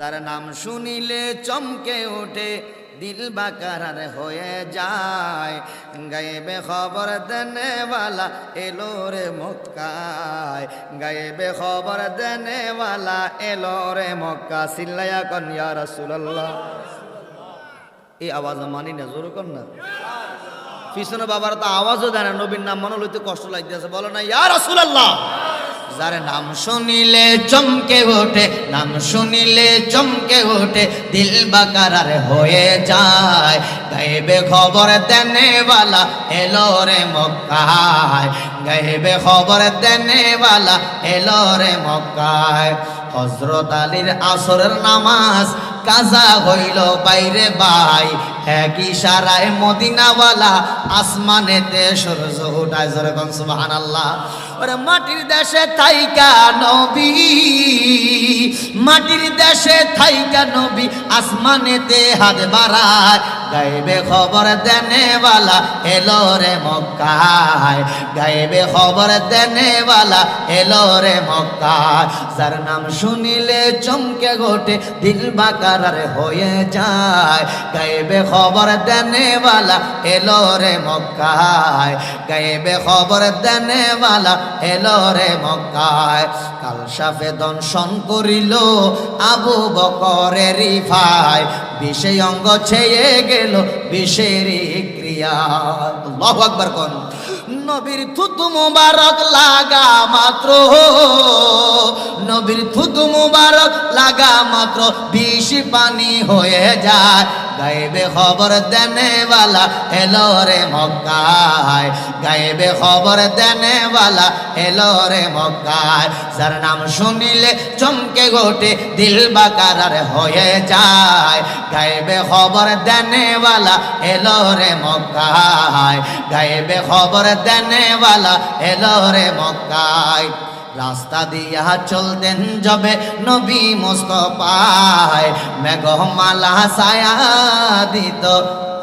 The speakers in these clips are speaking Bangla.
যার নাম শুনিলে চমকে ওঠে, দিল বাকার হয়ে যায়। গায়েবে খবর দেনেওয়ালা এলো রে মক্কায়। গায়েবে খবর দেনেওয়ালা এলো রে মক্কা। সিল্লায়া কন, ইয়া রাসূলুল্লাহ। এই আওয়াজ মানি না, জোর কর না। পিছনে বাবার তো আওয়াজও দেয় না, নবীর নাম মনে লইতে কষ্ট লাগতেছে। বলো না, ইয়া রাসূলুল্লাহ। যার নাম শুনিলে চমকে ওঠে, নাম শুনিলে চমকে ওঠে, দিল বাকারার হয়ে যায়। গাইবে খবর দেনেওয়ালা এলো রে মক্কায়। গাইবে খবর দেনেওয়ালা এলো রে মক্কায়। হজরত আলীর আসরের নামাজ কাজা হইল বাইরে বাই। এক ইশারায় মদিনাওয়ালা আসমানেতে সূর্য উঠায়। জোরে কোন, সুবহানাল্লাহ। ওরে মাটির দেশে থাইকা নবী, মাটির দেশে থাইকা নবী, আসমানেতে হাত বাড়ায়। গাইবে খবর দেনেওয়ালা এলো রে মক্কায়। গাইবে খবর দেনেওয়ালা এলো রে মক্কায়। যার নাম শুনিলে চমকে গোটে দিল বাকার হয়ে যায়। গাইবে খবর দেনেওয়ালা এলো রে মক্কায়। গাইবে খবর দেনেওয়ালা এলো রে মক্কায়। কাল সাফে দংশন করিল আবু বকরের ভাই বিষয় অঙ্গ ছেয়ে গেল বিষের ক্রিয়া। আল্লাহু আকবার কোন। নবীর থুতু মুবারক লাগা মাত্র। নবীর থুতু মুবারক লাগা মাত্র। বিষ পানি হয়ে যায়। গায়েবে খবর দেনেওয়ালা এলো রে মক্কায়। গায়েবে খবর দেনেওয়ালা এলো রে মক্কায়। যার নাম শুনিলে চমকে গোটে দিল বাকার হয়ে যায়। গায়েবে খবর দেনেওয়ালা এলো রে মক্কায়। গায়েবে খবর দেনেওয়ালা এলো রে মক্কায়। রাস্তা দিয়া চলতেন যবে নবী মোস্তফায়। মেঘমালা ছায়া দিত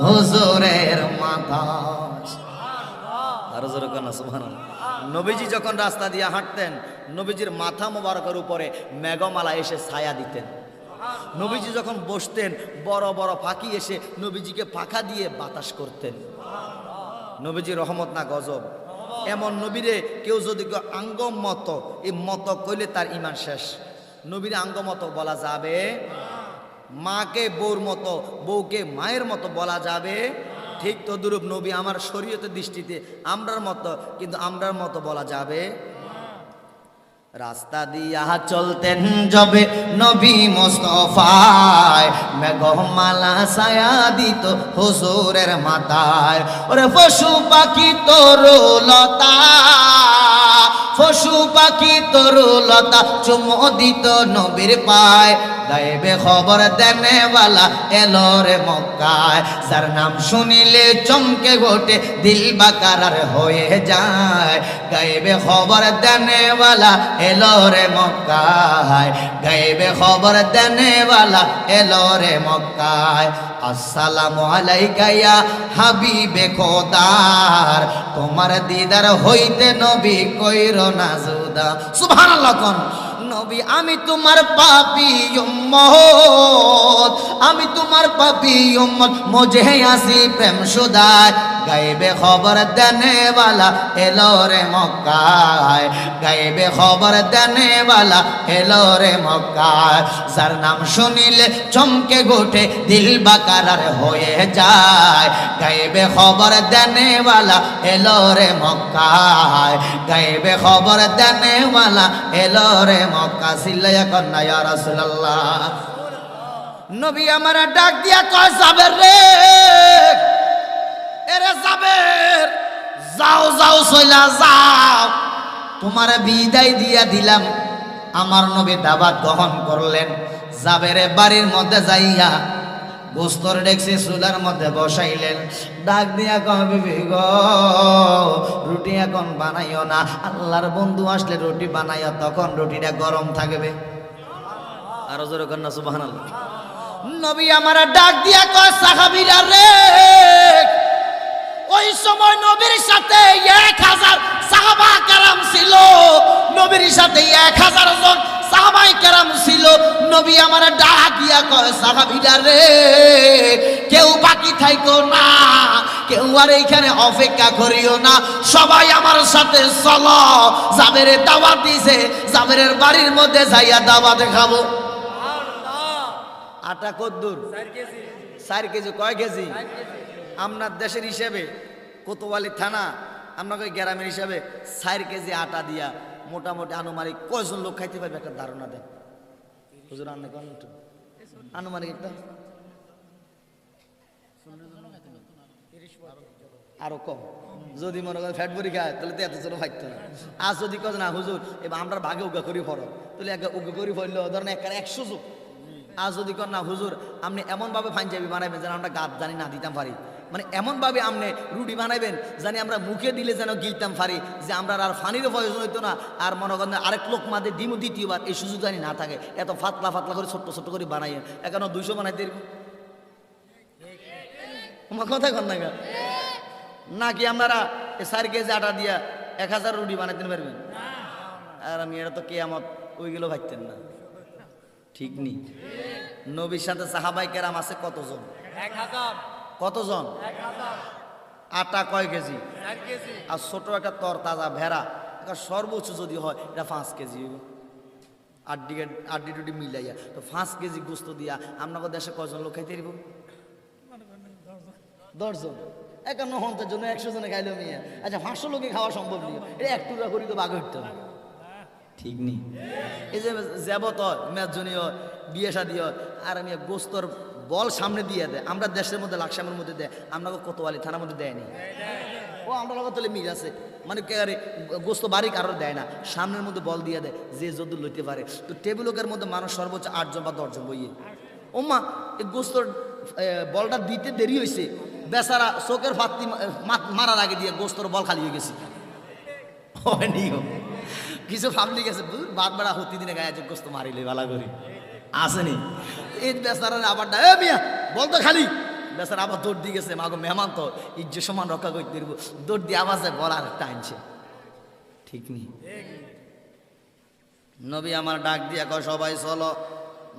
হুজুরের মাথা নবীজি যখন রাস্তা দিয়ে হাঁটতেন, নবীজির মাথা মোবারকের উপরে মেঘমালা এসে ছায়া দিতেন। নবীজি যখন বসতেন, বড় বড় ফাঁকি এসে নবীজিকে পাখা দিয়ে বাতাস করতেন। নবীজি রহমত না গজব। এমন নবীরে কেউ যদি আঙ্গ মত এই মত কইলে তার ইমান শেষ। নবীর আঙ্গ মতো বলা যাবে মাকে বউর মতো, বউকে মায়ের মতো বলা যাবে ঠিক তদুরূপ নবী আমার শরীয়তের দৃষ্টিতে আমরার মতো, কিন্তু আমরার মতো বলা যাবে রাস্তা দিয়া চলতেন যবে নবী মোস্তফায়। মেঘমালা সায়া দিত হুজুরের মাথায়। ওরে পশু পাখি তরুলতা পশু পাখি তরুলতা চুমো দিত নবীর পায়। গায়েবে খবর দেনেওয়ালা এলো রে মক্কায়। যার নাম শুনিলে চমকে গোটে দিল বাকারার হয়ে যায়। গায়েবে খবর দেনেওয়ালা এলো রে মক্কায়। গায়েবে খবর দেনেওয়ালা এলো রে মক্কায়। আসসালামু আলাইকা ইয়া হাবিবে খোদার। তোমার দিদার হইতে নবী কইর না জুদা। সুভান কোন, নবী, আমি তোমার পাপি আমি তোমার পাপি মোজে আসি প্রেম সুদায়। গাইবে খবর দেনেওয়ালা এলো রে মক্কায়। গাইবে খবর দেনেওয়ালা এলো রে মক্কায়। যার নাম শুনিলে চমকে গোটে দিল বাকারার হয়ে যায়। গাইবে খবর দেনেওয়ালা এলো রে মক্কায়। গাইবে খবর দেনেওয়ালা এলো রে মক্কা। সিল্লাইয়া কন্যা ইয়া রাসূলুল্লাহ। নবী আমার ডাক দিয়া কয়, যাবে রে। এরে যাবে যাও যাও সইলা যাও। তোমার বিদায় দিয়া দিলাম। আমার নবী দাবাত গ্রহণ করলেন। জাবেরে বাড়ির মধ্যে যাইয়া গোস্তর ডেকসি চুলার মধ্যে বসাইলেন। ডাক দিয়া কবি গো রুটি এখন বানাইও না। আল্লাহর বন্ধু আসলে রুটি বানাইও তখন রুটিটা গরম থাকবে। আরও জোরে কন্যা সুবাহ নবী আমার ডাক দিয়া কয় সাহাবিরা রে ওই সময় নবীর সাথে এক হাজার সাহাবা কারাম ছিল। নবীর সাথে এক হাজার জন সাহাবাই কেরাম ছিল। নবী আমার ডাকিয়া কয় সাহাবিরা রে কেউ বাকি থাইকো না কেউ আর এইখানে অপেক্ষা করিও না। সবাই আমার সাথে চলো জাবেরের দাওয়াত দিছে জাবেরের বাড়ির মধ্যে যাইয়া দাওয়াত খাব। আটা কদ্দুর? চার কেজি। কয় কেজি। আপনার দেশের হিসেবে, কোতোয়ালি থানা আপনাকে গ্রামের হিসাবে, চার কেজি আটা দিয়া মোটামুটি আনুমানিক কয়জন লোক খাইতে পারবে একটা ধারণা দেন। হুজুর আনুমানিক একটা? আরও কম। যদি মনে করেন ফ্যাট বড়ি খায়, তাহলে তো এত জন ফাইতো আর যদি কজ না, হুজুর, এবার আমরা ভাগে উগা করি ফরক, তাহলে একা উগা করি ফেলল ধরেন একটা একশো যুগ। আর যদি কর না, হুজুর, আপনি এমনভাবে পাঞ্জাবি বানাবেন যেন আমরা গাত জানি না দিতাম পারি। মানে এমনভাবে আপনি রুটি বানাবেন জানি আমরা মুখে দিলে যেন গিলতাম ফারি, যে আমরা আর ফানিরও প্রয়োজন হইতো না। আর মনে করেন আরেক লোক মাদে দিমু দ্বিতীয়বার এই সুযোগ জানি না থাকে। এত ফাতলা ফাতলা করে, ছোট্ট ছোট্ট করে বানাই এখন দুইশো বানাই পারব। আমার কথা কর না? নাকি আপনারা চার কেজি আটা দিয়া এক হাজার রুটি বানাইতে পারবেন? আর আমি এটা তো কেয়ামত ওইগুলো ভাবতেন না। ঠিক নেই নবীর সাথে সাহাবাই কেরাম আছে কতজন? কতজন? আটা কয় কেজি? আর ছোট একটা তর তাজা ভেড়া এটা সর্বোচ্চ যদি হয় এটা পাঁচ কেজি আড্ডি আড্ডি টুডি মিলাইয়া। তো পাঁচ কেজি গোস্ত দিয়া আপনাকে দেশে কজন লোক খাইতে দিব? দশজন। একান্ন ঘণ্টার জন্য একশো জনে খাইলো মিয়া। আচ্ছা পাঁচশো লোকে খাওয়া সম্ভব নেই এটা এক টুকরা করি তো বাঘ হইতে হবে। ঠিক নেই। এই যে যাবত মেজনীয় বিয়ে শাদী হয়, আর আমি গোস্তর বল সামনে দিয়ে দেয় আমরা দেশের মধ্যে লাকসামের মধ্যে দেয় আমরা কোতোয়ালি থানার মধ্যে দেয়নি ও আমরা লগত তাহলে মিল আছে। মানে কে আরে গোস্ত বাড়ি কারোর দেয় না সামনের মধ্যে বল দিয়ে দেয় যে যদি লইতে পারে। তো টেবিলকের মধ্যে মানুষ সর্বোচ্চ আটজন বা দশজন বইয়ে। ও মা এই গোস্তর বলটা দিতে দেরি হয়েছে বেচারা চোখের ফাত্তি মারার আগে দিয়ে গোস্তর বল খালি হয়ে গেছে। হয়নি গো। কিছু গেছে, দূর, বাদ বাড়া হতি দিনে গায়ে যোগ গোস্ত মারিলে ভালা করি। আসেনি। এই বেচারার আবার এ মিয়া, বল তো খালি। বেচারা আবার দৌড় দিয়ে গেছে, মাগো মেহমান তো, ইজ্জত সমান রক্ষা করতে দিব দৌড় দিয়ে আবার যায় বল আর একটা ঠিক নেই নবী আমার ডাক দিয়া কয়, সবাই চলো।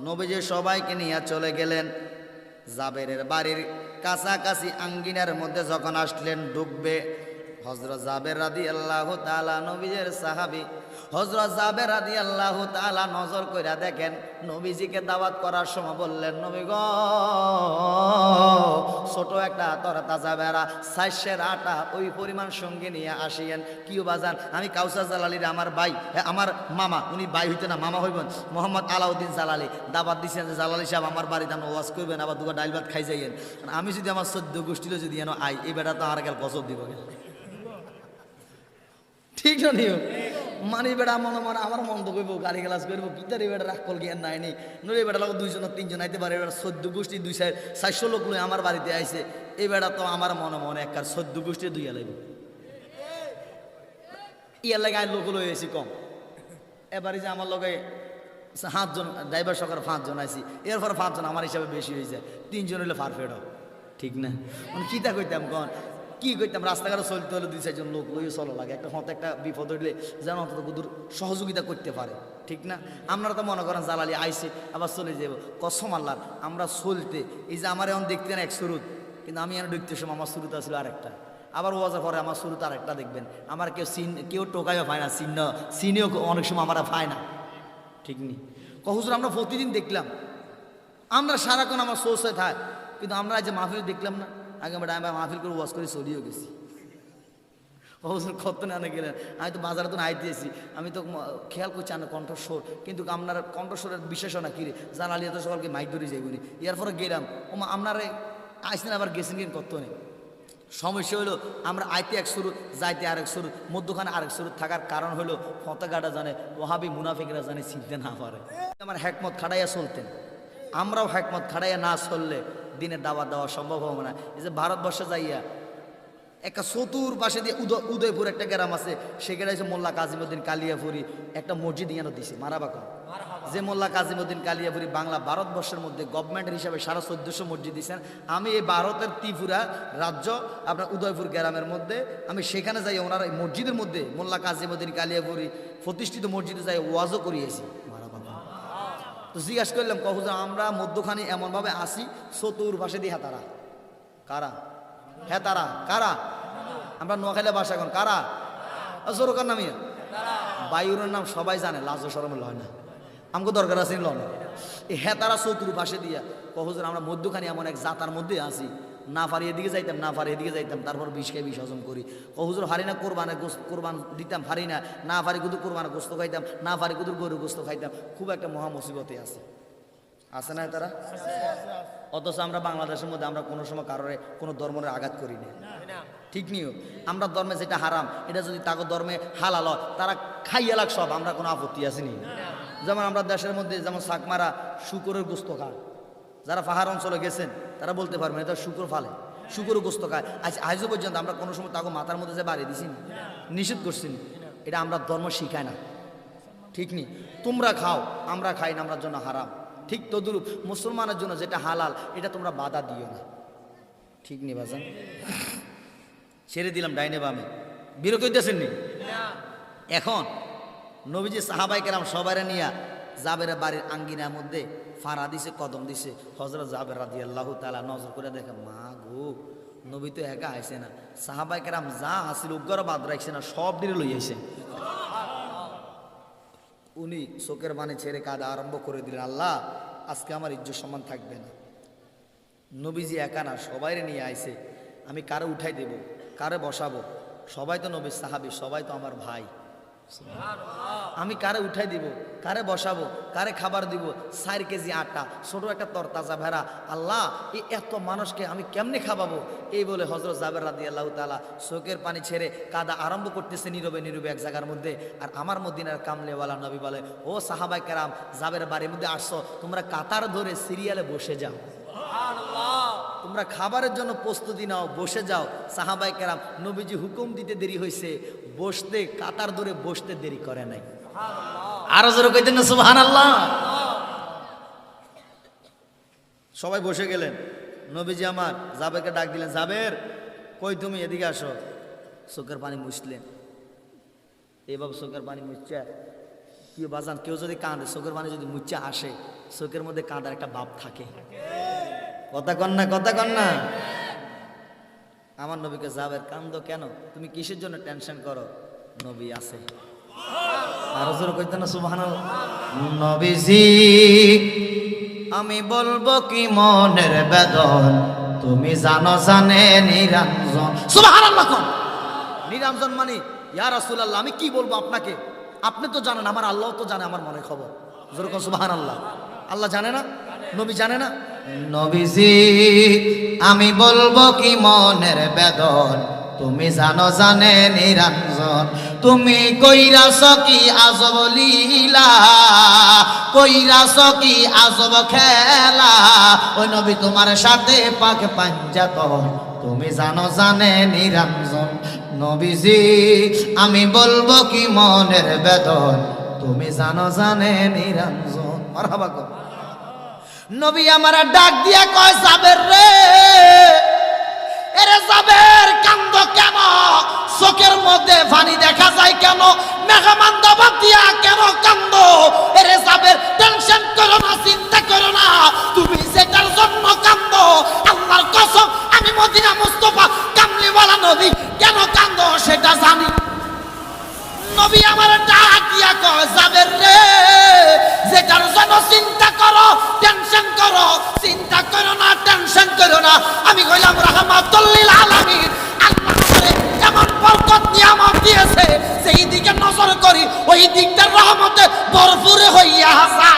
নবী যে সবাইকে নিয়ে চলে গেলেন। জাবেরের বাড়ির কাছাকাছি আঙ্গিনার মধ্যে যখন আসলেন, ডুববে। হজরত জাবের রাদি আল্লাহ তালা নবীজের সাহাবি হজরত জাবের রাদি আল্লাহ তালা নজর কইরা দেখেন, নবীজিকে দাওয়াত করার সময় বললেন, নবী গ, ছোট একটা তরা তাজা বেড়া সাইশের আটা, ওই পরিমাণ সঙ্গে নিয়ে আসিয়েন। কিউ বাজান আমি কাউসার জালালির আমার ভাই আমার মামা, উনি ভাই হইতে না, মামা হইবেন, মোহাম্মদ আলাউদ্দিন জালালি। দাবাত দিছেন যে জালালি সাহেব, আমার বাড়িতে আপনি ওয়াজ করবেন, আবার দুবার ডাইল ভাত খাই যাইয়েন আমি যদি আমার সদ্য গোষ্ঠীতে যদি এনো আই, এই বেটা তো আর গেল গজব দিব ঠিক না মানে বেড়া মনে মনে আমার মন্দ করব গাড়ি গ্লাস করব কিতার এই বেড়া রাখল জ্ঞান নাই নি। নই বেড়া লোক দুইজন তিনজন আইতে পারে, এবার চোদ্দ গোষ্ঠী দুই সাইড চারশো লোক লই আমার বাড়িতে আইছে। এই বেড়া তো আমার মনে মনে এক চোদ্দ গোষ্ঠী দুই লাগবে ইয়ার লাগে আই লোক লই আইছি কম। এবারে যে আমার লগে সাতজন, ড্রাইভার সকার পাঁচজন আইছি। এরপর পাঁচজন আমার হিসাবে বেশি হয়ে যায় তিনজন হইলে পারফেক্ট ঠিক না? মানে কিতা কইতাম কন? কি করতাম রাস্তাঘাটে চলতে হলে দুই চারজন লোক লইয়ে চলো লাগে। একটা হতে একটা বিপদ হইলে যেন অন্তত দূর সহযোগিতা করতে পারে। ঠিক না? আপনারা তো মনে করেন জালালি আইসে আবার চলে যাব কসম আল্লাহর, আমরা চলতে, এই যে আমার এখন দেখতেন এক সুরুত, কিন্তু আমি এখন ঢুকতে সময় আমার শুরুতে আসলে আরেকটা। আবার ওয়াজের পরে আমার শুরুতে আরেকটা দেখবেন। আমার কেউ সিন কেউ টোকাইও পায় না, চিহ্ন চিনেও অনেক সময় আমরা পায় না। ঠিক নেই কহুজুর আমরা প্রতিদিন দেখলাম। আমরা সারাক্ষণ আমার সোর্সে থাক, কিন্তু আমরা যে মাহফিল দেখলাম না। আগে আমরা আমরা মাহফিল করে ওয়াজ করে চলিয়েও গেছি। কহুজুর কত না গেলেন। আমি তো বাজারে তো আইতে এসেছি আমি তো খেয়াল করছি আমার কণ্ঠস্বর। কিন্তু আপনার কণ্ঠস্বরের বিশেষণা কিরে জানালি তো সকালকে মাইক ধরে যাইবনি এর পরে গেলাম। ও আপনারা আইসেন আবার গেছেন কিন্তু কত নেই সমস্যা হলো, আমরা আইতে এক শুরু যাইতে আরেক শুরু মধ্যখানে আরেক শুরু থাকার কারণ হলো পতাকাটা জানে, ওহাবি মুনাফিকরা জানে চিনতে না পারে আমার হ্যাকমত খাড়াইয়া চলতেন। আমরাও হ্যাকমত খাড়াইয়া না চললে দিনে দাওয়া দেওয়া সম্ভব হবে না। এই যে ভারতবর্ষে যাইয়া একটা চতুর পাশে দিয়ে উদয় উদয়পুর একটা গ্রাম আছে, সেখানে হচ্ছে মোল্লা কাজিমুদ্দিন কালিয়াপুরি একটা মসজিদ ইয়ানো দিছে মারাবাকন যে মোল্লা কাজিমুদ্দিন কালিয়াপুরি বাংলা ভারতবর্ষের মধ্যে গভর্নমেন্টের হিসাবে সারা চোদ্দশো মসজিদ দিয়েছেন আমি এই ভারতের ত্রিপুরা রাজ্য, আপনার উদয়পুর গ্রামের মধ্যে, আমি সেখানে যাই ওনারা এই মসজিদের মধ্যে মোল্লা কাজিমুদ্দিন কালিয়াপুরি প্রতিষ্ঠিত মসজিদে যাই ওয়াজও করিয়েছি। তো জিজ্ঞাসা করলাম কহুজা আমরা মধ্যখানে এমনভাবে আসি ভাষা দিয়ে হেতারা। কারা? হেতারা। কারা? আমরা নোয়াখালে বাসা এখন। কারা? জোরকার নামিয়ে বায়ুরের নাম সবাই জানে, লাজ সরম লয় না। আমাকে দরকার আছে, লয় না। এই হেতারা চতুর্পাশে দিয়া কহুজুর আমরা মধ্যখানে এমন এক জাতার মধ্যে আসি না পারি এদিকে যাইতাম, না পারি এদিকে যাইতাম, তারপর বিষ খাই বিষ হজম করি। কহুজুর হারি না কোরবানে কোরবান দিতাম পারি না। না পারি কুদুর কোরবানে গোস্ত খাইতাম, না পারি কুদুর গরু গোস্ত খাইতাম। খুব একটা মহা মুসিবতে আছে। আছে না তারা? অথচ আমরা বাংলাদেশের মধ্যে আমরা কোনো সময় কারোর, কোনো ধর্মের আঘাত করি না। ঠিক নিও। আমরা ধর্মে যেটা হারাম, এটা যদি তাকে ধর্মে হালাল হয়, তারা খাইয়া লাগ সব, আমরা কোনো আপত্তি আসেনি যেমন আমরা দেশের মধ্যে যেমন শাকমারা শুকুরের গোস্ত খায়। যারা পাহাড় অঞ্চলে গেছেন তারা বলতে পারবেন এটা শুকুর ফালে শুকুর গোস্ত খায়। আজ আজও পর্যন্ত আমরা কোনো সময় তাকে মাথার মধ্যে যে বাড়িয়ে দিছি না নিষেধ করছি এটা আমরা ধর্ম শিখায় না। ঠিক নি? তোমরা খাও আমরা খাই না আমরা জন্য হারাম। ঠিক তদুরূপ মুসলমানের জন্য যেটা হালাল এটা তোমরা বাধা দিও না। ঠিক নি বাজান ছেড়ে দিলাম ডাইনে বামে। বিরক্ত হইতেছেন নি? এখন নবীজি সাহাবাই কেরাম সবাই নিয়ে জাবের বাড়ির আঙ্গিনার মধ্যে ফাড়া দিছে, কদম দিছে। হজরত জাবের রাদি আল্লাহ তালা নজর করে দেখে, মা গো, নবী তো একা আইছে না। সাহাবাই কেরাম যা আসিল উগ্র বাদ রাখছে না, সব দিনে লই আইছে। উনি চোখের বাণী ছেড়ে কাঁদা আরম্ভ করে দিলেন, আল্লাহ, আজকে আমার ইজ্জত সম্মান থাকবে না। নবীজি একা না সবাই নিয়ে আইসে আমি কারে উঠাই দেব? কারে বসাবো? সবাই তো নবীর সাহাবি, সবাই তো আমার ভাই। আমি কারে উঠাই দিব, কারে বসাবো, কারে খাবার দিব? চার কেজি আটা, ছোট একটা তরতাজা ভেড়া। আল্লাহ, এই এত মানুষকে আমি কেমনে খাবাবো? এই বলে হজরত জাবের রাদি আল্লাহ তালা চোখের পানি ছেড়ে কাদা আরম্ভ করতেছে নীরবে নীরবে এক জায়গার মধ্যে। আর আমার মদিনার কামলেওয়ালা নবী বলে, ও সাহাবাই কেরাম, জাবের বাড়ির মধ্যে আসছো, তোমরা কাতার ধরে সিরিয়ালে বসে যাও। তোমরা খাবারের জন্য প্রস্তুতি নাও বসে যাও। সাহাবাই কেরাম নবীজি হুকুম দিতে দেরি হয়েছে বসতে কাতার ধরে বসতে দেরি করে নাই। আরও জোরে কইতেন না সুবহান আল্লাহ সবাই বসে গেলেন। নবীজি আমার জাবেরকে ডাক দিলেন জাবের কই তুমি? এদিকে আসো। চোখের পানি মুছলেন। এভাবে চোখের পানি মুচ্ছা কি বাজান কেউ যদি কাঁদে চোখের পানি যদি মুচ্চা আসে চোখের মধ্যে কাঁদার একটা ভাব থাকে। কথা কন না, কথা কন না। আমার নবীকে যাবের কান্দ কেন? তুমি কিসের জন্য টেনশন করো? নবী আছে। আরও জোর কইতে না আমি বলব কি মনের বেদন? তুমি জানো জানে নিরঞ্জন। কোন। নিরঞ্জন মানে ইয়া রাসূলুল্লাহ, আমি কি বলব আপনাকে? আপনি তো জানেন, আমার আল্লাহ তো জানে আমার মনে খবর। যেরকম সুবহানাল্লাহ। আল্লাহ জানে না? নবী জানে না? নবীজি, আমি বলব কি মনের বেদন? তুমি জানো জানে নিরঞ্জন। তুমি কইরাছ কি আজব লীলা? কইরাছ কি আজব খেলা? ওই নবী তোমার সাথে পাক পাঞ্জাত তুমি জানো জানে নিরঞ্জন। নবীজি, আমি বলব কি মনের বেদন? তুমি জানো জানে নিরঞ্জন। মারহাবা নবী আমার ডাক দিয়া কয় সাবের রে, এরে সাবের কান্দ কেন? চোখের মধ্যে পানি দেখা যায় কেন? মেঘামান দাবাব দিয়া কেন কান্দ? এরে সাবের টেনশন করো না, চিন্তা করো না। তুমি সেটার জন্য কান্দ, আল্লাহর কসম, আমি মদিনা মুস্তফা কামলিওয়ালা নবী, কেন কান্দ সেটা জানি। নবী আমার ডাক দিয়া কয় যাবের রে, যেটার জন্য চিন্তা করো ওই দিকটা রহমতে বরফুরে হইয়া আসা